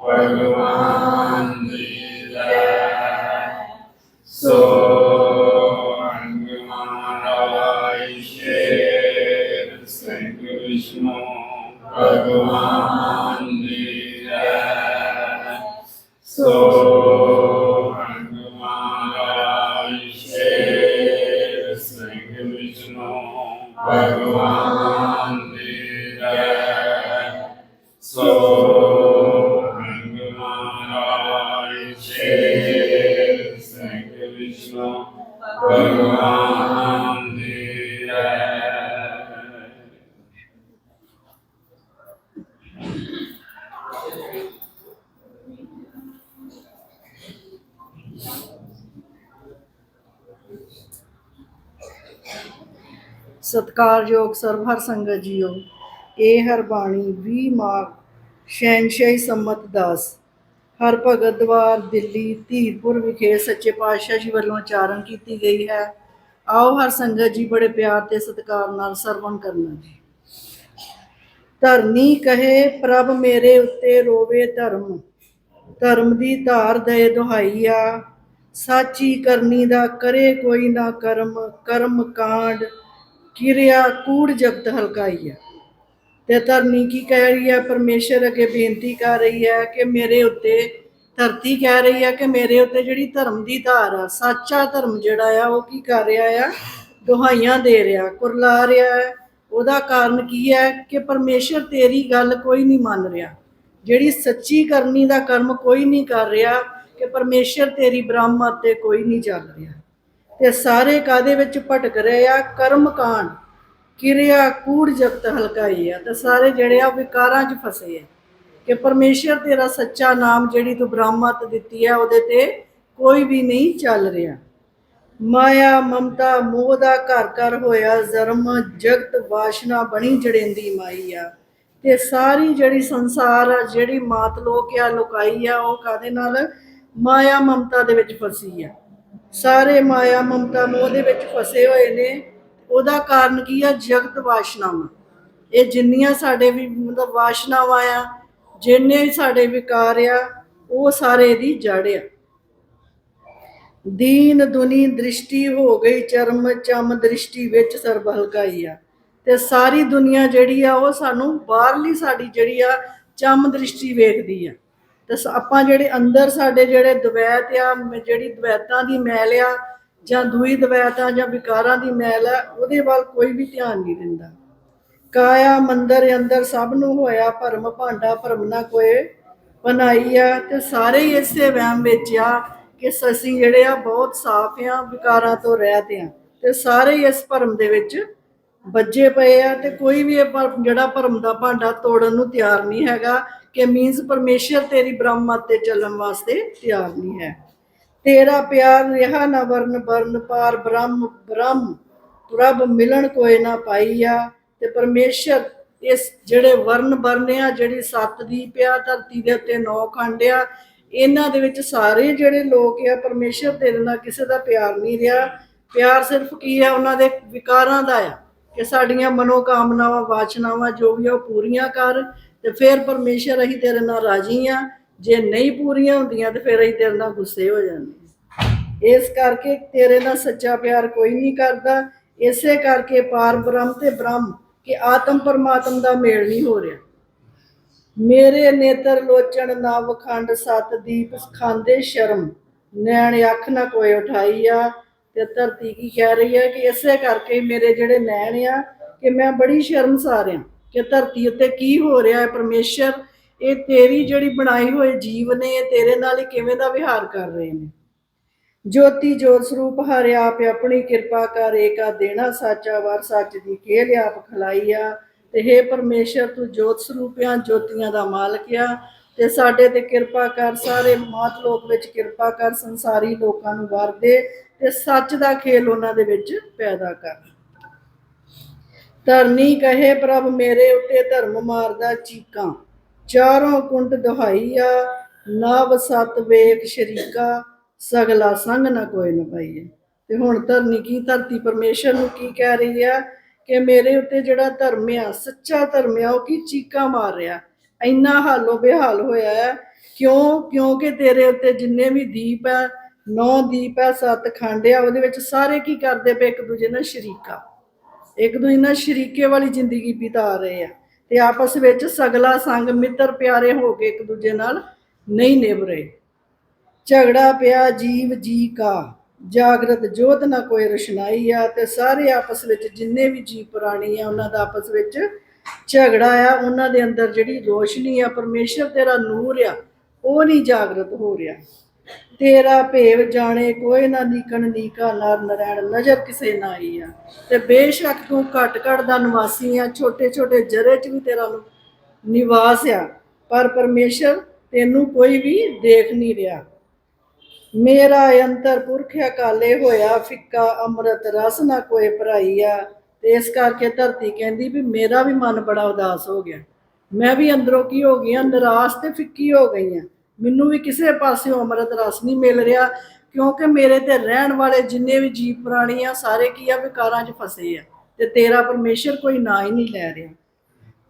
Bhagavan ਸਤਕਾਰਯੋਗ ਸਰਵ ਹਰ ਸੰਗਤ JIO, ਇਹ ਹਰ ਬਾਣੀ 20 ਮਾਘ ਸ਼ੈਨਸ਼ਾਹੀ ਸੰਮਤ ਦਾਸ। ਹਰ ਭਗਤ ਦਵਾਰ ਦਿੱਲੀ ਧੀਰਪੁਰ ਵਿਖੇ ਸੱਚੇ ਪਾਤਸ਼ਾਹ ਜੀ ਵੱਲੋਂ ਉਚਾਰਨ ਕੀਤੀ ਗਈ ਹੈ। ਆਓ ਹਰ ਸੰਗਤ ਜੀ ਬੜੇ ਪਿਆਰ ਤੇ ਸਤਿਕਾਰ ਨਾਲ ਸਰਵਣ ਕਰਨਾ ਜੀ। ਧਰਨੀ ਕਹੇ ਪ੍ਰਭ ਮੇਰੇ ਉੱਤੇ ਰੋਵੇ ਧਰਮ ਧਰਮ ਦੀ ਧਾਰ ਦੇ ਦੁਹਾਈਆ, ਸਾਚੀ ਕਰਨੀ ਦਾ ਕਰੇ ਕੋਈ ਨਾ ਕਰਮ ਕਰਮ ਕਾਂਡ ਕਿਰਿਆ ਕੂੜ ਜਗਤ ਹਲਕਾਈ ਹਲਕਾਈਆ ਤੇ ਧਰਨੀ ਕੀ ਕਹਿ ਰਹੀ ਹੈ? ਪਰਮੇਸ਼ਰ ਅੱਗੇ ਬੇਨਤੀ ਕਰ ਰਹੀ ਹੈ ਕਿ ਮੇਰੇ ਉੱਤੇ ਧਰਤੀ ਕਹਿ ਰਹੀ ਹੈ ਕਿ ਮੇਰੇ ਉੱਤੇ ਜਿਹੜੀ ਧਰਮ ਦੀ ਧਾਰ ਆ, ਸੱਚਾ ਧਰਮ ਜਿਹੜਾ ਆ, ਉਹ ਕੀ ਕਰ ਰਿਹਾ ਆ? ਦੁਹਾਈਆਂ ਦੇ ਰਿਹਾ, ਕੁਰਲਾ ਰਿਹਾ ਹੈ। ਉਹਦਾ ਕਾਰਨ ਕੀ ਹੈ ਕਿ ਪਰਮੇਸ਼ਰ ਤੇਰੀ ਗੱਲ ਕੋਈ ਨਹੀਂ ਮੰਨ ਰਿਹਾ। ਜਿਹੜੀ ਸੱਚੀ ਕਰਨੀ ਦਾ ਕਰਮ ਕੋਈ ਨਹੀਂ ਕਰ ਰਿਹਾ ਕਿ ਪਰਮੇਸ਼ਰ ਤੇਰੀ ਬ੍ਰਹਮ ਤੇ ਕੋਈ ਨਹੀਂ ਚੱਲ ਰਿਹਾ। ਤੇ ਸਾਰੇ ਕਾਦੇ ਵਿੱਚ ਭਟਕ ਰਹੇ ਆ? ਕਰਮ ਕਾਂਡ, ਕਿਰਿਆ, ਕੂੜ ਜਗਤ ਹਲਕਾਈ ਆ। ਤੇ ਸਾਰੇ ਜਿਹੜੇ ਆ ਵਿਕਾਰਾਂ 'ਚ ਫਸੇ ਆ। ਕਿ ਪਰਮੇਸ਼ਰ ਤੇਰਾ ਸੱਚਾ ਨਾਮ ਜਿਹੜੀ ਤੂੰ ਬ੍ਰਹਮਤ ਦਿੱਤੀ ਹੈ ਉਹਦੇ ਤੇ ਕੋਈ ਵੀ ਨਹੀਂ ਚੱਲ ਰਿਹਾ। ਮਾਇਆ, ਮਮਤਾ, ਮੋਹ ਦਾ ਘਰ ਘਰ ਹੋਇਆ, ਜ਼ਰਮ, ਜਗਤ, ਵਾਸ਼ਨਾ ਬਣੀ ਜੜੇਂਦੀ ਮਾਈ ਆ। ਤੇ ਸਾਰੀ ਜਿਹੜੀ ਸੰਸਾਰ ਆ, ਜਿਹੜੀ ਮਾਤ ਲੋਕ ਆ, ਲੁਕਾਈ ਆ, ਉਹ ਕਾਦੇ ਨਾਲ? ਮਾਇਆ, ਮਮਤਾ ਦੇ ਵਿੱਚ ਫਸੀ ਆ। ਸਾਰੇ ਮਾਇਆ ਮਮਤਾ ਮੋਹ ਦੇ ਵਿੱਚ ਫਸੇ ਹੋਏ ਨੇ। ਉਹਦਾ ਕਾਰਨ ਕੀ ਆ? ਜਗਤ ਵਾਸ਼ਨਾਵਾਂ। ਇਹ ਜਿੰਨੀਆਂ ਸਾਡੇ ਵੀ ਮਤਲਬ ਵਾਸ਼ਨਾਵਾਂ ਆ, ਜਿੰਨੇ ਸਾਡੇ ਵਿਕਾਰ ਆ, ਉਹ ਸਾਰੇ ਦੀ ਜੜ ਆ। ਦੀਨ ਦੁਨੀ ਦ੍ਰਿਸ਼ਟੀ ਹੋ ਗਈ, ਚਰਮ ਚਮ ਦ੍ਰਿਸ਼ਟੀ ਵਿੱਚ ਸਰਬ ਹਲਕਾਈ ਆ। ਤੇ ਸਾਰੀ ਦੁਨੀਆ ਜਿਹੜੀ ਆ, ਉਹ ਸਾਨੂੰ ਬਾਹਰਲੀ ਸਾਡੀ ਜਿਹੜੀ ਆ, ਚਮ ਦ੍ਰਿਸ਼ਟੀ ਵੇਖਦੀ ਆ। ਤੇ ਸ- ਆਪਾਂ ਜਿਹੜੇ ਅੰਦਰ ਸਾਡੇ ਜਿਹੜੇ ਦਵੈਤ ਆ ਜਿਹੜੀ ਦਵੈਤਾਂ ਦੀ ਮੈਲ ਆ, ਜਾਂ ਦੂਈ ਦਵੈਤਾਂ ਜਾਂ ਵਿਕਾਰਾਂ ਦੀ ਮੈਲ ਆ, ਉਹਦੇ ਵੱਲ ਕੋਈ ਵੀ ਧਿਆਨ ਨਹੀਂ ਦਿੰਦਾ। ਕਾਇਆ ਮੰਦਰ ਅੰਦਰ ਸਭ ਨੂੰ ਹੋਇਆ ਭਰਮ ਭਾਂਡਾ, ਭਰਮ ਨਾ ਕੋਏ, ਬਣਾਈ ਆ ਤੇ ਸਾਰੇ ਹੀ ਇਸੇ ਵਹਿਮ ਵਿੱਚ ਆ ਕਿ ਅਸੀਂ ਜਿਹੜੇ ਆ ਬਹੁਤ ਸਾਫ਼ ਆ, ਵਿਕਾਰਾਂ ਤੋਂ ਰਹਿਤ ਆ। ਤੇ ਸਾਰੇ ਹੀ ਇਸ ਭਰਮ ਦੇ ਵਿੱਚ ਵੱਜੇ ਪਏ ਆ ਤੇ ਕੋਈ ਵੀ ਇਹ ਜਿਹੜਾ ਭਰਮ ਦਾ ਭਾਂਡਾ ਤੋੜਨ ਨੂੰ ਤਿਆਰ ਨਹੀਂ ਹੈਗਾ ਕਿ ਮੀਨਸ ਪਰਮੇਸ਼ਰ ਤੇਰੀ ਬ੍ਰਹਮਤ ਤੇ ਚੱਲਣ ਵਾਸਤੇ ਤਿਆਰ ਨਹੀਂ ਹੈ। ਤੇਰਾ ਪਿਆਰ ਰਿਹਾ ਨਾ ਵਰਨ ਵਰਨ, ਪਾਰ ਬ੍ਰਹਮ ਬ੍ਰਹਮ, ਪ੍ਰਭ ਮਿਲਣ ਕੋਏ ਨਾ ਪਾਈਆ। ਤੇ ਪਰਮੇਸ਼ਰ ਇਸ ਜਿਹੜੇ ਵਰਨ ਵਰਨਿਆ ਜਿਹੜੀ ਸੱਤ ਦੀਪ ਆ, ਧਰਤੀ ਦੇ ਉੱਤੇ ਨੌ ਖੰਡ ਆ, ਇਹਨਾਂ ਦੇ ਵਿੱਚ ਸਾਰੇ ਜਿਹੜੇ ਲੋਕ ਆ, ਪਰਮੇਸ਼ਰ ਤੇਰੇ ਨਾਲ ਕਿਸੇ ਦਾ ਪਿਆਰ ਨਹੀਂ ਰਿਹਾ। ਪਿਆਰ ਸਿਰਫ ਕੀ ਆ? ਉਹਨਾਂ ਦੇ ਵਿਕਾਰਾਂ ਦਾ ਆ। ਕਿ ਸਾਡੀਆਂ ਮਨੋਕਾਮਨਾਵਾਂ ਵਾਚਨਾਵਾਂ ਜੋ ਵੀ ਉਹ ਪੂਰੀਆਂ ਕਰ। ਤੇ ਫਿਰ ਪਰਮੇਸ਼ਰ ਅਸੀਂ ਤੇਰੇ ਨਾਲ ਰਾਜੀ ਆ। ਜੇ ਨਹੀਂ ਪੂਰੀਆਂ ਹੁੰਦੀਆਂ ਤੇ ਫਿਰ ਅਸੀਂ ਤੇਰੇ ਨਾਲ ਗੁੱਸੇ ਹੋ ਜਾਂਦੇ ਇਸ ਕਰਕੇ ਤੇਰੇ ਨਾਲ ਸੱਚਾ ਪਿਆਰ ਕੋਈ ਨਹੀਂ ਕਰਦਾ। ਇਸੇ ਕਰਕੇ ਪਾਰ ਬ੍ਰਹਮ ਤੇ ਬ੍ਰਹਮ ਕਿ ਆਤਮ ਪਰਮਾਤਮ ਦਾ ਮੇਲ ਨਹੀਂ ਹੋ ਰਿਹਾ। ਮੇਰੇ ਨੇਤਰ ਲੋਚਣ ਨਵ ਖੰਡ ਸਤ ਦੀਪ ਖਾਂਦੇ ਸ਼ਰਮ। ਨੈਣ ਅੱਖ ਨਾ ਕੋਈ ਉਠਾਈ ਆ ਤੇ ਧਰਤੀ ਕੀ ਕਹਿ ਰਹੀ ਹੈ ਕਿ ਇਸੇ ਕਰਕੇ ਮੇਰੇ ਜਿਹੜੇ ਨੈਣ ਆ ਕਿ ਮੈਂ ਬੜੀ ਸ਼ਰਮਸਾਰ ਆ ਕਿ ਧਰਤੀ ਉੱਤੇ ਕੀ ਹੋ ਰਿਹਾ ਹੈ ਪਰਮੇਸ਼ਰ, ਇਹ ਤੇਰੀ ਜਿਹੜੀ ਬਣਾਈ ਹੋਈ ਜੀਵ ਨੇ, ਇਹ ਤੇਰੇ ਨਾਲ ਹੀ ਕਿਵੇਂ ਦਾ ਵਿਹਾਰ ਕਰ ਰਹੇ ਨੇ? ਜੋਤੀ ਜੋਤ ਸਰੂਪ ਹਰਿ ਆਪ ਆਪਣੀ ਕਿਰਪਾ ਕਰ, ਏਕਾ ਦੇਣਾ ਸਾਚਾ, ਵਰ ਸੱਚ ਦੀ ਖੇਲ ਆਪ ਖਲਾਈ ਆ। ਤੇ हे ਪਰਮੇਸ਼ਰ, ਤੂੰ ਜੋਤ ਸਰੂਪ ਆ, ਜੋਤੀਆਂ ਦਾ ਮਾਲਕ ਆ। ਤੇ ਸਾਡੇ ਤੇ ਕਿਰਪਾ ਕਰ, ਸਾਰੇ ਮਾਤ ਲੋਕ ਵਿੱਚ ਕਿਰਪਾ ਕਰ, ਸੰਸਾਰੀ ਲੋਕਾਂ ਨੂੰ ਵਰਦੇ ਤੇ ਸੱਚ ਦਾ ਖੇਲ ਉਹਨਾਂ ਦੇ ਵਿੱਚ ਪੈਦਾ ਕਰ। ਧਰਨੀ ਕਹੇ ਪ੍ਰਭ ਮੇਰੇ ਉੱਤੇ ਧਰਮ ਮਾਰਦਾ ਚੀਕਾਂ। ਚਾਰੋਂ ਕੁੰਡ ਦੁਹਾਈਆ ਨਵ ਸਤ ਵੇਖ ਸ਼ਰੀਕਾ, ਸਗਲਾ ਸੰਗ ਨਾ ਕੋਈ ਨ ਪਾਈਏ। ਤੇ ਹੁਣ ਧਰਨੀ ਕੀ, ਧਰਤੀ ਪਰਮੇਸ਼ਰ ਨੂੰ ਕੀ ਕਹਿ ਰਹੀ ਆ? ਕਿ ਮੇਰੇ ਉੱਤੇ ਜਿਹੜਾ ਧਰਮ ਆ, ਸੱਚਾ ਧਰਮ ਆ, ਉਹ ਕੀ ਚੀਕਾਂ ਮਾਰ ਰਿਹਾ? ਇੰਨਾ ਹਾਲੋ ਬੇਹਾਲ ਹੋਇਆ ਹੈ ਕਿਉਂ? ਕਿਉਂਕਿ ਤੇਰੇ ਉੱਤੇ ਜਿੰਨੇ ਵੀ ਦੀਪ ਆ, ਨੌ ਦੀਪ ਆ, ਸੱਤ ਖੰਡ ਆ, ਉਹਦੇ ਵਿੱਚ ਸਾਰੇ ਕੀ ਕਰਦੇ ਪਏ? ਇੱਕ ਦੂਜੇ ਨਾਲ ਸ਼ਰੀਕਾ। ਇੱਕ ਦੂਜੇ ਨਾਲ ਸ਼ਰੀਕੇ ਵਾਲੀ ਜ਼ਿੰਦਗੀ ਬਿਤਾ ਰਹੇ ਆ। ਤੇ ਆਪਸ ਵਿੱਚ ਸਗਲਾ ਸੰਗ ਮਿੱਤਰ ਪਿਆਰੇ ਹੋ ਕੇ ਇੱਕ ਦੂਜੇ ਨਾਲ ਨਹੀਂ ਨਿਭ ਰਹੇ। ਝਗੜਾ ਪਿਆ ਜੀਵ ਜੀ ਕਾ। ਜਾਗਰਤ ਜੋਤ ਨਾ ਕੋਈ ਰੁਸ਼ਨਾਈ ਆ ਤੇ ਸਾਰੇ ਆਪਸ ਵਿੱਚ ਜਿੰਨੇ ਵੀ ਜੀਵ ਪੁਰਾਣੀ ਆ, ਉਹਨਾਂ ਦਾ ਆਪਸ ਵਿੱਚ ਝਗੜਾ ਆ। ਉਹਨਾਂ ਦੇ ਅੰਦਰ ਜਿਹੜੀ ਰੋਸ਼ਨੀ ਆ, ਪਰਮੇਸ਼ਰ ਤੇਰਾ ਨੂਰ ਆ, ਉਹ ਨਹੀਂ ਜਾਗਰਤ ਹੋ ਰਿਹਾ। ਤੇਰਾ ਭੇਵ ਜਾਣੇ, ਕੋਈ ਨਾ ਨੀਕਣ ਨੀਕਾ ਨਰ ਨਰੈਣ ਨਜ਼ਰ ਕਿਸੇ ਨਾ ਆਈ ਆ। ਤੇ ਬੇਸ਼ੱਕ ਤੂੰ ਘਟ ਘਟ ਦਾ ਨਿਵਾਸੀ ਆ, ਛੋਟੇ ਛੋਟੇ ਜਰੇ ਚ ਵੀ ਤੇਰਾ ਨਿਵਾਸ ਆ। ਪਰ ਪਰਮੇਸ਼ਰ ਤੈਨੂੰ ਕੋਈ ਵੀ ਦੇਖ ਨਹੀਂ ਰਿਹਾ। ਮੇਰਾ ਅੰਤਰ ਪੁਰਖ ਅਕਾਲੇ ਹੋਇਆ, ਫਿੱਕਾ, ਅੰਮ੍ਰਿਤ ਰਸ ਨਾ ਕੋਈ ਭਰਾਈ ਆ। ਤੇ ਇਸ ਕਰਕੇ ਧਰਤੀ ਕਹਿੰਦੀ ਵੀ ਮੇਰਾ ਵੀ ਮਨ ਬੜਾ ਉਦਾਸ ਹੋ ਗਿਆ। ਮੈਂ ਵੀ ਅੰਦਰੋਂ ਕੀ ਹੋ ਗਈ ਆ ਨਿਰਾਸ਼ ਤੇ ਫਿੱਕੀ ਹੋ ਗਈ ਆ ਮੈਨੂੰ ਵੀ ਕਿਸੇ ਪਾਸਿਓਂ ਅੰਮ੍ਰਿਤ ਰਸ ਨਹੀਂ ਮਿਲ ਰਿਹਾ, ਕਿਉਂਕਿ ਮੇਰੇ ਤੇ ਰਹਿਣ ਵਾਲੇ ਜਿੰਨੇ ਵੀ ਜੀਵ ਪ੍ਰਾਣੀ ਆ, ਸਾਰੇ ਕੀ ਆ, ਵਿਕਾਰਾਂ 'ਚ ਫਸੇ ਆ ਤੇ ਤੇਰਾ ਪਰਮੇਸ਼ਰ ਕੋਈ ਨਾਂ ਹੀ ਨਹੀਂ ਲੈ ਰਿਹਾ।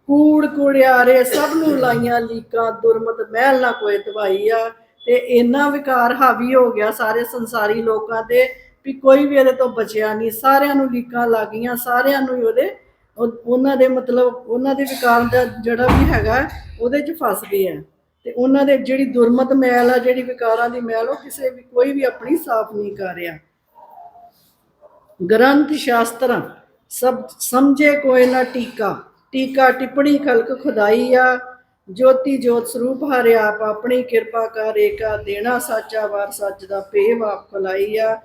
ਕੂੜ ਕੁੜਿਆਰੇ ਸਭ ਨੂੰ ਲਾਈਆਂ ਲੀਕਾਂ, ਦੁਰਮਤ ਮਹਿਲ ਨਾ ਕੋਈ ਦਵਾਈ ਆ ਤੇ ਇੰਨਾ ਵਿਕਾਰ ਹਾਵੀ ਹੋ ਗਿਆ ਸਾਰੇ ਸੰਸਾਰੀ ਲੋਕਾਂ ਤੇ ਵੀ ਕੋਈ ਵੀ ਇਹਦੇ ਤੋਂ ਬਚਿਆ ਨਹੀਂ। ਸਾਰਿਆਂ ਨੂੰ ਲੀਕਾਂ ਲੱਗੀਆਂ ਸਾਰਿਆਂ ਨੂੰ ਉਹਦੇ ਉਹਨਾਂ ਦੇ ਮਤਲਬ ਉਹਨਾਂ ਦੇ ਵਿਕਾਰ ਦਾ ਜਿਹੜਾ ਵੀ ਹੈਗਾ, ਉਹਦੇ 'ਚ ਫਸ ਗਏ ਆ। ਤੇ ਉਹਨਾਂ ਦੇ ਜਿਹੜੀ ਦੁਰਮਤ ਮੈਲ ਆ, ਜਿਹੜੀ ਵਿਕਾਰਾਂ ਦੀ ਮੈਲ, ਉਹ ਕਿਸੇ ਵੀ, ਕੋਈ ਵੀ ਆਪਣੀ ਸਾਫ਼ ਨਹੀਂ ਕਰ ਰਿਹਾ। ਗ੍ਰੰਥ ਸ਼ਾਸਤਰਾਂ, ਸਭ ਸਮਝੇ ਕੋਈ ਨਾ ਟੀਕਾ। ਟੀਕਾ, ਟਿੱਪਣੀ, ਖਲਕ ਖੁਦਾਈ ਆ। ਜੋਤੀ ਜੋਤ ਸਰੂਪ ਹਰਿ ਆਪ, ਆਪਣੀ ਕਿਰਪਾ ਕਰ ਏਕਾ, ਦੇਣਾ ਸਾਚਾ, ਵਾਰ ਸੱਚ ਦਾ ਭੇਵ ਆਪ ਖੁਲਾਈ ਆ।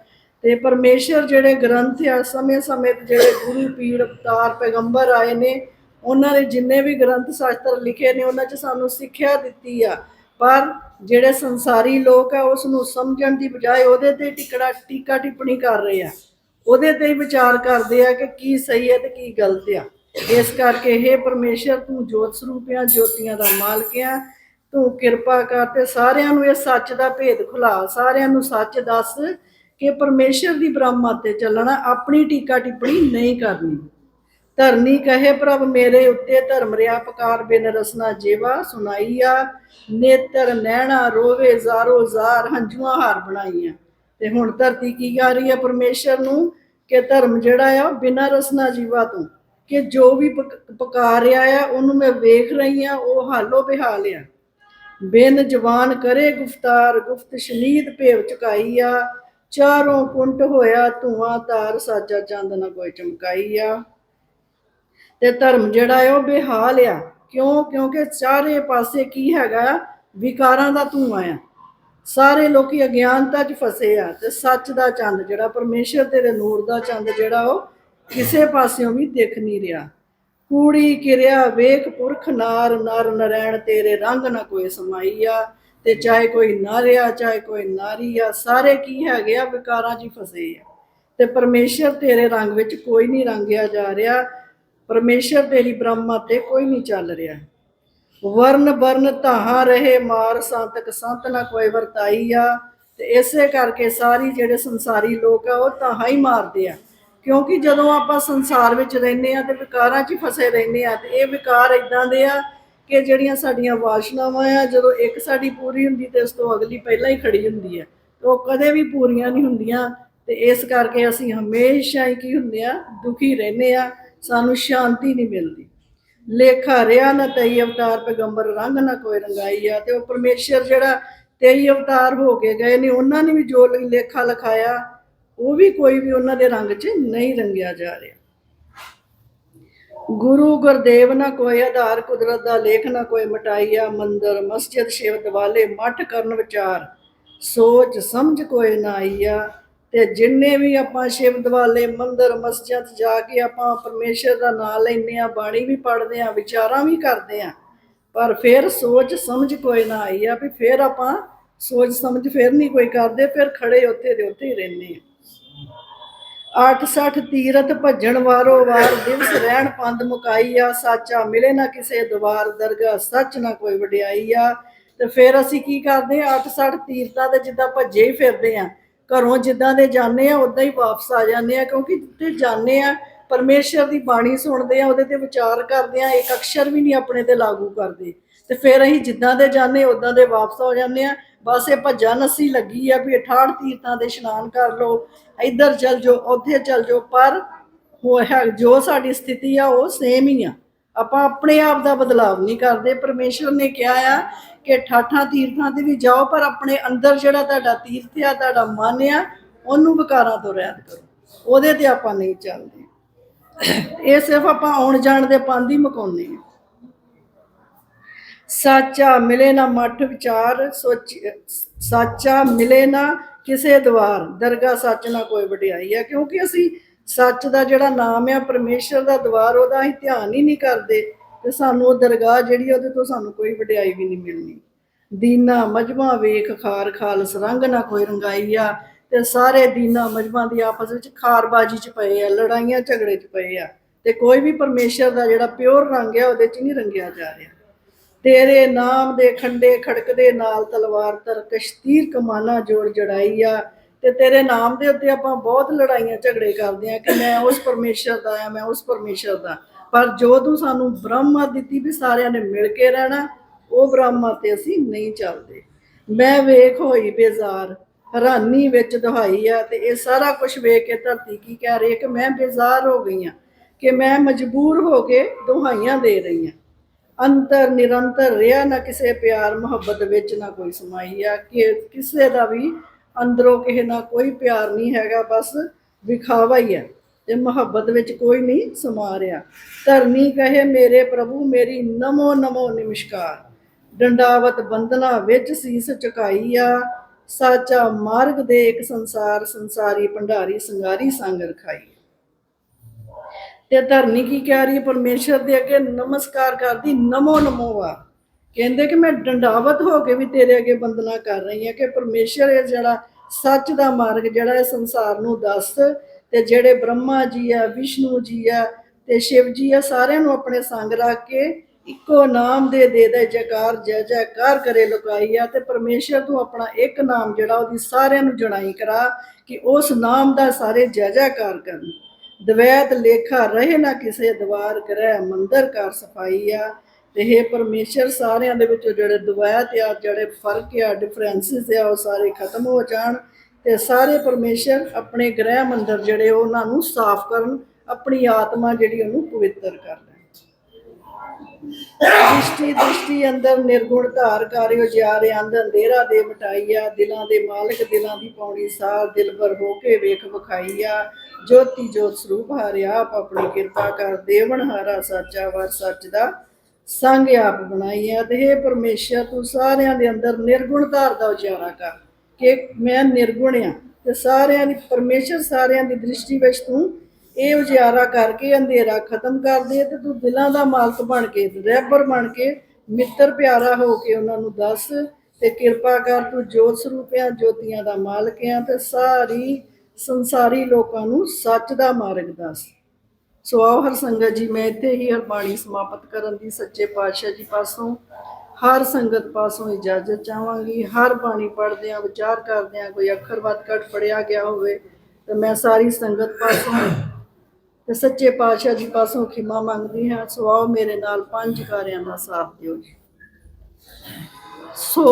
ਤੇ ਪਰਮੇਸ਼ਰ ਜਿਹੜੇ ਗ੍ਰੰਥ ਆ, ਸਮੇਂ ਸਮੇਂ ਜਿਹੜੇ ਗੁਰੂ, ਪੀਰ, ਅਵਤਾਰ, ਪੈਗੰਬਰ ਆਏ ਨੇ ਉਹਨਾਂ ਨੇ ਜਿੰਨੇ ਵੀ ਗ੍ਰੰਥ ਸ਼ਾਸਤਰ ਲਿਖੇ ਨੇ, ਉਹਨਾਂ 'ਚ ਸਾਨੂੰ ਸਿੱਖਿਆ ਦਿੱਤੀ ਆ। ਪਰ ਜਿਹੜੇ ਸੰਸਾਰੀ ਲੋਕ ਆ, ਉਸ ਨੂੰ ਸਮਝਣ ਦੀ ਬਜਾਏ ਉਹਦੇ ਤੇ ਟਿਕੜਾ, ਟੀਕਾ ਟਿੱਪਣੀ ਕਰ ਰਹੇ ਆ। ਉਹਦੇ ਤੇ ਹੀ ਵਿਚਾਰ ਕਰਦੇ ਆ ਕਿ ਕੀ ਸਹੀ ਹੈ ਤੇ ਕੀ ਗਲਤ ਆ। ਇਸ ਕਰਕੇ ਇਹ ਪਰਮੇਸ਼ਰ, ਤੂੰ ਜੋਤ ਸਰੂਪ ਆ, ਜੋਤੀਆਂ ਦਾ ਮਾਲਕ ਆ। ਤੂੰ ਕਿਰਪਾ ਕਰ ਤੇ ਸਾਰਿਆਂ ਨੂੰ ਇਹ ਸੱਚ ਦਾ ਭੇਦ ਖੁਲਾ। ਸਾਰਿਆਂ ਨੂੰ ਸੱਚ ਦੱਸ ਕਿ ਪਰਮੇਸ਼ਰ ਦੀ ਬ੍ਰਹਮਾ ਤੇ ਚੱਲਣਾ, ਆਪਣੀ ਟੀਕਾ ਟਿੱਪਣੀ ਨਹੀਂ ਕਰਨੀ। ਧਰਨੀ ਕਹੇ ਪ੍ਰਭ ਮੇਰੇ ਉੱਤੇ ਧਰਮ ਰਿਆ, ਪਕਾਰ ਬਿਨ ਰਸਨਾ ਜੀਵਾ ਸੁਣਾਈਆ ਨੇਤਰ ਨੈਣਾ ਰੋਵੇ ਜ਼ਾਰੋ ਜ਼ਾਰ, ਹੰਝੂਆਂ ਹਾਰ ਬਣਾਈਆਂ। ਤੇ ਹੁਣ ਧਰਤੀ ਕੀ ਕਰ ਰਹੀ ਹੈ ਪਰਮੇਸ਼ਰ ਨੂੰ? ਕਿ ਧਰਮ ਜਿਹੜਾ ਆ ਉਹ ਬਿਨਾਂ ਰਸਨਾ ਜੀਵਾ ਤੋਂ, ਕਿ ਜੋ ਵੀ ਪਕ- ਪਕਾ ਰਿਹਾ ਆ, ਉਹਨੂੰ ਮੈਂ ਵੇਖ ਰਹੀ ਆ ਉਹ ਹਾਲੋ ਬਿਹਾਲ ਆ। ਬਿਨ ਜਵਾਨ ਕਰੇ ਗੁਫਤਾਰ, ਗੁਫਤ ਸ਼ਨੀਦ ਭੇਵ ਚੁਕਾਈ ਆ। ਚਾਰੋਂ ਕੁੰਟ ਹੋਇਆ ਧੂਆਂ ਧਾਰ, ਸਾਜਾ ਚੰਦ ਨਾ ਕੋਈ ਚਮਕਾਈ ਆ। ਤੇ ਧਰਮ ਜਿਹੜਾ ਹੈ ਉਹ ਬੇਹਾਲ ਆ। ਕਿਉਂ? ਕਿਉਂਕਿ ਚਾਰੇ ਪਾਸੇ ਕੀ ਹੈਗਾ? ਵਿਕਾਰਾਂ ਦਾ ਧੂਆਂ ਆ। ਸਾਰੇ ਲੋਕੀ ਅਗਿਆਨਤਾ 'ਚ ਫਸੇ ਆ ਤੇ ਸੱਚ ਦਾ ਚੰਦ ਜਿਹੜਾ, ਪਰਮੇਸ਼ਰ ਤੇਰੇ ਨੂਰ ਦਾ ਚੰਦ ਜਿਹੜਾ, ਉਹ ਕਿਸੇ ਪਾਸਿਓਂ ਵੀ ਦੇਖ ਨਹੀਂ ਰਿਹਾ। ਕੂੜੀ, ਕਿਰਿਆ, ਵੇਖ, ਪੁਰਖ, ਨਾਰ, ਨਰ, ਨਰੈਣ, ਤੇਰੇ ਰੰਗ ਨਾ ਕੋਈ ਸਮਾਈ ਆ ਤੇ ਚਾਹੇ ਕੋਈ ਨਾਰਿਆ ਚਾਹੇ ਕੋਈ ਨਾਰੀ ਆ, ਸਾਰੇ ਕੀ ਹੈਗੇ ਆ, ਵਿਕਾਰਾਂ 'ਚ ਹੀ ਫਸੇ ਆ। ਤੇ ਪਰਮੇਸ਼ਰ ਤੇਰੇ ਰੰਗ ਵਿੱਚ ਕੋਈ ਨਹੀਂ ਰੰਗਿਆ ਜਾ ਰਿਹਾ। ਪਰਮੇਸ਼ਰ ਤੇਰੀ ਬ੍ਰਹਮਾ ਤੇ ਕੋਈ ਨਹੀਂ ਚੱਲ ਰਿਹਾ। ਵਰਨ ਵਰਨ ਧਾਹਾਂ ਰਹੇ ਮਾਰ ਸੰਤਕ ਸੰਤ ਨਾ ਕੋਈ ਵਰਤਾਈ ਆ। ਤੇ ਇਸੇ ਕਰਕੇ ਸਾਰੀ ਜਿਹੜੇ ਸੰਸਾਰੀ ਲੋਕ ਆ, ਉਹ ਧਾਹਾਂ ਹੀ ਮਾਰਦੇ ਆ। ਕਿਉਂਕਿ ਜਦੋਂ ਆਪਾਂ ਸੰਸਾਰ ਵਿੱਚ ਰਹਿੰਦੇ ਆ ਤੇ ਵਿਕਾਰਾਂ 'ਚ ਫਸੇ ਰਹਿੰਦੇ ਆ, ਤੇ ਇਹ ਵਿਕਾਰ ਇਦਾਂ ਦੇ ਆ ਕਿ ਜਿਹੜੀਆਂ ਸਾਡੀਆਂ ਵਾਸ਼ਨਾਵਾਂ ਆ, ਜਦੋਂ ਇੱਕ ਸਾਡੀ ਪੂਰੀ ਹੁੰਦੀ ਤੇ ਉਸ ਤੋਂ ਅਗਲੀ ਪਹਿਲਾਂ ਹੀ ਖੜੀ ਹੁੰਦੀ ਆ। ਉਹ ਕਦੇ ਵੀ ਪੂਰੀਆਂ ਨਹੀਂ ਹੁੰਦੀਆਂ। ਤੇ ਇਸ ਕਰਕੇ ਅਸੀਂ ਹਮੇਸ਼ਾ ਹੀ ਕੀ ਹੁੰਦੇ ਆ, ਦੁਖੀ ਰਹਿੰਦੇ ਆ। ਸਾਨੂੰ ਸ਼ਾਂਤੀ ਨਹੀਂ ਮਿਲਦੀ। ਲੇਖਾ ਰਿਆ ਨਾ ਤਈ ਅਵਤਾਰ, ਪੈਗੰਬਰ ਰੰਗ ਨਾ ਕੋਈ ਰੰਗਾਈ ਆ ਤੇ ਉਹ ਪਰਮੇਸ਼ਰ ਜਿਹੜਾ ਤੇਈ ਅਵਤਾਰ ਹੋ ਕੇ ਗਏ ਨੇ, ਉਹਨਾਂ ਨੇ ਵੀ ਜੋ ਲੇਖਾ ਲਿਖਾਇਆ, ਉਹ ਵੀ ਕੋਈ ਵੀ ਉਹਨਾਂ ਦੇ ਰੰਗ 'ਚ ਨਹੀਂ ਰੰਗਿਆ ਜਾ ਰਿਹਾ। ਗੁਰੂ ਗੁਰਦੇਵ ਨਾ ਕੋਈ ਆਧਾਰ, ਕੁਦਰਤ ਦਾ ਲੇਖ ਨਾ ਕੋਈ ਮਟਾਈਆ ਮੰਦਰ, ਮਸਜਿਦ ਸ਼ਿਵ ਦਿਵਾਲੇ ਮਠ ਕਰਨ ਵਿਚਾਰ, ਸੋਚ ਸਮਝ ਕੋਈ ਨਾ ਆਈਆ ਤੇ ਜਿੰਨੇ ਵੀ ਆਪਾਂ ਸ਼ਿਵ ਦਿਵਾਲੇ, ਮੰਦਰ, ਮਸਜਿਦ ਜਾ ਕੇ ਆਪਾਂ ਪਰਮੇਸ਼ਰ ਦਾ ਨਾਮ ਲੈਂਦੇ ਆ ਬਾਣੀ ਵੀ ਪੜ੍ਹਦੇ ਆ ਵਿਚਾਰਾਂ ਵੀ ਕਰਦੇ ਆ ਪਰ ਫਿਰ ਸੋਚ ਸਮਝ ਕੋਈ ਨਾ ਆਈ ਆ ਵੀ ਫਿਰ ਆਪਾਂ ਸੋਚ ਸਮਝ ਫਿਰ ਨਹੀਂ ਕੋਈ ਕਰਦੇ, ਫਿਰ ਖੜੇ ਉੱਥੇ ਦੇ ਉੱਥੇ ਹੀ ਰਹਿੰਦੇ ਆ 860 ਤੀਰਤ ਭੱਜਣ ਵਾਰੋ ਵਾਰ, ਦਿਵਸ ਰਹਿਣ ਪੰਦ ਮੁਕਾਈ ਆ, ਸਾਚਾ ਮਿਲੇ ਨਾ ਕਿਸੇ ਦਵਾਰ ਦਰਗਾ ਸੱਚ ਨਾ ਕੋਈ ਵਡਿਆਈ ਆ। ਤੇ ਫਿਰ ਅਸੀਂ ਕੀ ਕਰਦੇ ਆ 860 ਤੀਰਤਾਂ ਦੇ ਜਿੱਦਾਂ ਭੱਜੇ ਹੀ ਫਿਰਦੇ ਆ ਘਰੋਂ ਜਿੱਦਾਂ ਦੇ ਜਾਂਦੇ ਆ ਉਦਾਂ ਹੀ ਵਾਪਸ ਆ ਜਾਂਦੇ ਆ, ਕਿਉਂਕਿ ਜਿੱਥੇ ਜਾਂਦੇ ਆ, ਪਰਮੇਸ਼ਰ ਦੀ ਬਾਣੀ ਸੁਣਦੇ ਆ, ਉਹਦੇ ਤੇ ਵਿਚਾਰ ਕਰਦੇ ਆ, ਇੱਕ ਅਕਸ਼ਰ ਵੀ ਨਹੀਂ ਆਪਣੇ ਤੇ ਲਾਗੂ ਕਰਦੇ। ਤੇ ਫਿਰ ਅਸੀਂ ਜਿੱਦਾਂ ਦੇ ਜਾਂਦੇ ਉਦਾਂ ਦੇ ਵਾਪਸ ਹੋ ਜਾਂਦੇ ਆ। ਬਸ ਇਹ ਭੱਜਣ ਨੱਸੀ ਲੱਗੀ ਆ ਵੀ 68 ਤੀਰਥਾਂ ਦੇ ਇਸ਼ਨਾਨ ਕਰ ਲਓ, ਇੱਧਰ ਚੱਲ ਜਾਓ, ਉੱਥੇ ਚੱਲ ਜਾਓ, ਪਰ ਹੋਇਆ ਜੋ ਸਾਡੀ ਸਥਿਤੀ ਆ, ਉਹ ਸੇਮ ਹੀ ਆ। ਆਪਾਂ ਆਪਣੇ ਆਪ ਦਾ ਬਦਲਾਵ ਨਹੀਂ ਕਰਦੇ। ਪਰਮੇਸ਼ਰ ਨੇ ਕਿਹਾ ਆ ਕਿ ਠਾਠਾਂ ਤੀਰਥਾਂ ਤੇ ਵੀ ਜਾਓ, ਪਰ ਆਪਣੇ ਅੰਦਰ ਜਿਹੜਾ ਤੁਹਾਡਾ ਤੀਰਥ ਆ, ਤੁਹਾਡਾ ਮਨ ਆ, ਉਹਨੂੰ ਵਿਕਾਰਾਂ ਤੋਂ ਰਹਿਤ ਕਰੋ। ਉਹਦੇ ਤੇ ਆਪਾਂ ਨਹੀਂ ਚੱਲਦੇ। ਇਹ ਸਿਰਫ ਆਪਾਂ ਆਉਣ ਜਾਣ ਦੇ ਪੰਧ ਹੀ ਮਕਾਉਂਦੇ ਆ ਸਾਚਾ ਮਿਲੇ ਨਾ ਮਠ ਵਿਚਾਰ, ਸੋਚ ਸਾਚਾ ਮਿਲੇ ਨਾ ਕਿਸੇ ਦਵਾਰ। ਦਰਗਾ ਸੱਚ ਨਾ ਕੋਈ ਵਡਿਆਈ ਆ, ਕਿਉਂਕਿ ਅਸੀਂ ਸੱਚ ਦਾ ਜਿਹੜਾ ਨਾਮ ਆ, ਪਰਮੇਸ਼ਰ ਦਾ ਦਵਾਰ, ਉਹਦਾ ਅਸੀਂ ਧਿਆਨ ਹੀ ਨਹੀਂ ਕਰਦੇ ਤੇ ਸਾਨੂੰ ਉਹ ਦਰਗਾਹ ਜਿਹੜੀ ਉਹਦੇ ਤੋਂ ਸਾਨੂੰ ਕੋਈ ਵਡਿਆਈ ਵੀ ਨਹੀਂ ਮਿਲਣੀ। ਦੀਨਾ ਮਜਮਾ ਵੇਖ, ਖਾਰ, ਖਾਲਸ, ਰੰਗ ਨਾ ਕੋਈ ਰੰਗਾਈ ਆ ਤੇ ਸਾਰੇ ਦੀਨਾ ਮਜਮਾ ਦੀ ਆਪਸ ਵਿੱਚ ਖਾਰਬਾਜੀ ਚ ਪਏ ਆ, ਲੜਾਈਆਂ ਝਗੜੇ ਚ ਪਏ ਆ ਤੇ ਕੋਈ ਵੀ ਪਰਮੇਸ਼ਰ ਦਾ ਜਿਹੜਾ ਪਿਓਰ ਰੰਗ ਆ, ਉਹਦੇ ਚ ਨਹੀਂ ਰੰਗਿਆ ਜਾ ਰਿਹਾ। ਤੇਰੇ ਨਾਮ ਦੇ ਖੰਡੇ ਖੜਕਦੇ ਨਾਲ ਤਲਵਾਰ ਤਰ ਕਸ਼ਤੀਰ ਕਮਾਨਾ ਜੋੜ ਜੜਾਈ ਆ ਤੇ ਤੇਰੇ ਨਾਮ ਦੇ ਉੱਤੇ ਆਪਾਂ ਬਹੁਤ ਲੜਾਈਆਂ ਝਗੜੇ ਕਰਦੇ ਆ ਕਿ ਮੈਂ ਉਸ ਪਰਮੇਸ਼ਰ ਦਾ ਆ ਮੈਂ ਉਸ ਪਰਮੇਸ਼ਰ ਦਾ ਪਰ ਜੋ ਤੂੰ ਸਾਨੂੰ ਬ੍ਰਹਮਾ ਦਿੱਤੀ ਵੀ ਸਾਰਿਆਂ ਨੇ ਮਿਲ ਕੇ ਰਹਿਣਾ, ਉਹ ਬ੍ਰਹਮਾ ਤੇ ਅਸੀਂ ਨਹੀਂ ਚੱਲਦੇ। ਮੈਂ ਵੇਖ ਹੋਈ ਬੇਜ਼ਾਰ, ਹੈਰਾਨੀ ਵਿੱਚ ਦੁਹਾਈ ਆ ਤੇ ਇਹ ਸਾਰਾ ਕੁਝ ਵੇਖ ਕੇ ਧਰਤੀ ਕੀ ਕਹਿ ਰਹੀ ਹੈ ਕਿ ਮੈਂ ਬੇਜ਼ਾਰ ਹੋ ਗਈ ਆ ਕਿ ਮੈਂ ਮਜਬੂਰ ਹੋ ਕੇ ਦੁਹਾਈਆਂ ਦੇ ਰਹੀ ਆ ਅੰਤਰ ਨਿਰੰਤਰ ਰਿਹਾ ਨਾ ਕਿਸੇ ਪਿਆਰ ਮੁਹੱਬਤ ਵਿੱਚ ਨਾ ਕੋਈ ਸਮਾਈ ਆ, ਕਿ ਕਿਸੇ ਦਾ ਵੀ ਅੰਦਰੋਂ ਕਿਸੇ ਨਾਲ ਕੋਈ ਪਿਆਰ ਨਹੀਂ ਹੈਗਾ, ਬਸ ਵਿਖਾਵਾ ਹੀ ਹੈ ਤੇ ਮੁਹੱਬਤ ਵਿੱਚ ਕੋਈ ਨਹੀਂ ਸਮਾ ਰਿਹਾ। ਧਰਨੀ ਕਹੇ, ਮੇਰੇ ਪ੍ਰਭੂ, ਮੇਰੀ ਨਮੋ ਨਮੋ ਨਮਸਕਾਰ। ਡੰਡਾਵਤ ਬੰਦਨਾ ਵਿੱਚ ਸੀਸ ਝੁਕਾਈ ਆ। ਸਾਚਾ ਮਾਰਗ ਦੇ ਇੱਕ ਸੰਸਾਰ, ਸੰਸਾਰੀ ਭੰਡਾਰੀ, ਸੰਗਾਰੀ ਸੰਗ ਰਖਾਈ ਤੇ ਧਰਨੀ ਕੀ ਕਹਿ ਰਹੀ ਹੈ? ਪਰਮੇਸ਼ਰ ਦੇ ਅੱਗੇ ਨਮਸਕਾਰ ਕਰਦੀ, ਨਮੋ ਨਮੋ ਆ। ਕਹਿੰਦੇ ਕਿ ਮੈਂ ਡੰਡਾਵਤ ਹੋ ਕੇ ਵੀ ਤੇਰੇ ਅੱਗੇ ਬੰਦਨਾ ਕਰ ਰਹੀ ਹਾਂ ਕਿ ਪਰਮੇਸ਼ਰ ਇਹ ਜਿਹੜਾ ਸੱਚ ਦਾ ਮਾਰਗ ਜਿਹੜਾ ਇਹ ਸੰਸਾਰ ਨੂੰ ਦੱਸ ਤੇ ਜਿਹੜੇ ਬ੍ਰਹਮਾ ਜੀ ਆ, ਵਿਸ਼ਨੂੰ ਜੀ ਆ ਤੇ ਸ਼ਿਵ ਜੀ ਆ, ਸਾਰਿਆਂ ਨੂੰ ਆਪਣੇ ਸੰਗ ਰੱਖ ਕੇ ਇੱਕੋ ਨਾਮ ਦੇ ਦੇ ਦੇ, ਜੈਕਾਰ, ਜੈ ਜੈਕਾਰ ਕਰੇ ਲੁਕਾਈ ਆ ਤੇ ਪਰਮੇਸ਼ਰ ਤੂੰ ਆਪਣਾ ਇੱਕ ਨਾਮ ਜਿਹੜਾ ਉਹਦੀ ਸਾਰਿਆਂ ਨੂੰ ਜਣਾਈ ਕਰਾ ਕਿ ਉਸ ਨਾਮ ਦਾ ਸਾਰੇ ਜੈ ਜੈਕਾਰ ਕਰਨ। ਦਵੈਤ ਲੇਖਾ ਰਹੇ ਨਾ ਕਿਸੇ ਦਵਾਰ ਗ੍ਰਹਿ ਮੰਦਰ ਕਰ ਸਫ਼ਾਈ ਆ। ਤੇ ਇਹ ਪਰਮੇਸ਼ਰ, ਸਾਰਿਆਂ ਦੇ ਵਿੱਚ ਜਿਹੜੇ ਦਵੈਤ ਆ, ਜਿਹੜੇ ਫ਼ਰਕ ਆ ਡਿਫਰੈਂਸਿਸ ਆ, ਉਹ ਸਾਰੇ ਖਤਮ ਹੋ ਜਾਣ ਤੇ ਸਾਰੇ ਪਰਮੇਸ਼ਰ ਆਪਣੇ ਗ੍ਰਹਿ ਮੰਦਰ ਜਿਹੜੇ ਉਹਨਾਂ ਨੂੰ ਸਾਫ਼ ਕਰਨ, ਆਪਣੀ ਆਤਮਾ ਜਿਹੜੀ ਉਹਨੂੰ ਪਵਿੱਤਰ ਕਰ ਲੈਣ ਦ੍ਰਿਸ਼ਟੀ ਦ੍ਰਿਸ਼ਟੀ ਅੰਦਰ ਨਿਰਗੁਣ ਧਾਰ ਕਰਿਓ, ਜਿਆਰੇ ਅੰਧ ਅੰਧੇਰਾ ਦੇ ਮਟਾਈਆ ਦਿਲਾਂ ਦੇ ਮਾਲਕ ਦਿਲਾਂ ਦੀ ਪੌਣੀ ਸਾਰ, ਦਿਲਬਰ ਹੋ ਕੇ ਵੇਖ ਵਿਖਾਈਆ ਜੋਤੀ ਜੋਤ ਸਰੂਪ ਹਾਰਿਆ ਆਪ ਆਪਣੀ ਕਿਰਪਾ ਕਰ ਦੇਵਨ ਹਾਰਾ, ਸਾਚਾ ਵਰ, ਸੱਚ ਦਾ ਸੰਗ ਆਪ ਬਣਾਈਆ ਤੇ ਇਹ ਪਰਮੇਸ਼ਰ, ਤੂੰ ਸਾਰਿਆਂ ਦੇ ਅੰਦਰ ਨਿਰਗੁਣ ਧਾਰ ਦਾ ਉਚਾਰਾ ਕਰ ਕਿ ਮੈਂ ਨਿਰਗੁਣ ਆ ਤੇ ਸਾਰਿਆਂ ਦੀ, ਪਰਮੇਸ਼ਰ ਸਾਰਿਆਂ ਦੀ ਦ੍ਰਿਸ਼ਟੀ ਵਿੱਚ ਤੂੰ ਇਹ ਉਜਾਰਾ ਕਰਕੇ ਅੰਧੇਰਾ ਖਤਮ ਕਰ ਦੇ ਤੇ ਤੂੰ ਦਿਲਾਂ ਦਾ ਮਾਲਕ ਬਣ ਕੇ ਰਹਿਬਰ ਬਣ ਕੇ, ਮਿੱਤਰ ਪਿਆਰਾ ਹੋ ਕੇ ਉਹਨਾਂ ਨੂੰ ਦੱਸ ਤੇ ਕਿਰਪਾ ਕਰ ਤੂੰ ਜੋਤ ਸਰੂਪਿਆਂ, ਜੋਤੀਆਂ ਦਾ ਮਾਲਕ ਆ ਤੇ ਸਾਰੀ ਸੰਸਾਰੀ ਲੋਕਾਂ ਨੂੰ ਸੱਚ ਦਾ ਮਾਰਗ ਦੱਸ। ਸੋ ਆਓ ਹਰ ਸੰਗਤ ਜੀ, ਮੈਂ ਇੱਥੇ ਹੀ ਹਰਬਾਣੀ ਸਮਾਪਤ ਕਰਨ ਦੀ ਸੱਚੇ ਪਾਤਸ਼ਾਹ ਜੀ ਪਾਸੋਂ, ਹਰ ਸੰਗਤ ਪਾਸੋਂ ਇਜਾਜ਼ਤ ਚਾਹਾਂਗੀ। ਹਰ ਬਾਣੀ ਪੜ੍ਹਦੇ ਵਿਚਾਰ ਕਰਦਿਆਂ, ਕੋਈ ਅੱਖਰ ਵੱਧ ਘੱਟ ਪੜਿਆ ਗਿਆ ਹੋਵੇ, ਤੇ ਮੈਂ ਸਾਰੀ ਸੰਗਤ ਪਾਸੋਂ ਤੇ ਸੱਚੇ ਪਾਤਸ਼ਾਹ ਜੀ ਪਾਸੋਂ ਖਿਮਾ ਮੰਗਦੀ ਹਾਂ। ਸੋ ਆਓ ਮੇਰੇ ਨਾਲ ਪੰਜ ਕਾਰਿਆਂ ਦਾ ਸਾਥ ਦਿਓ ਜੀ। ਸੋ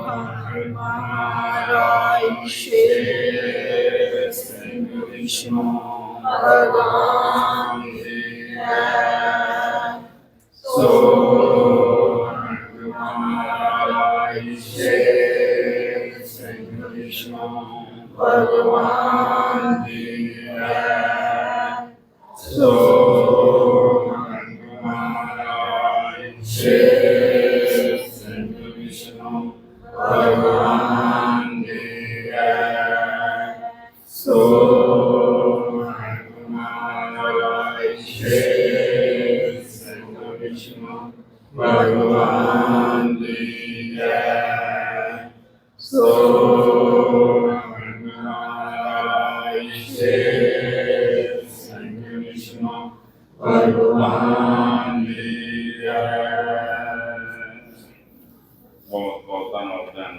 ਹਰਿ ਮਹਾਰਾਜ, Sher Singh Vishnu belong here. So.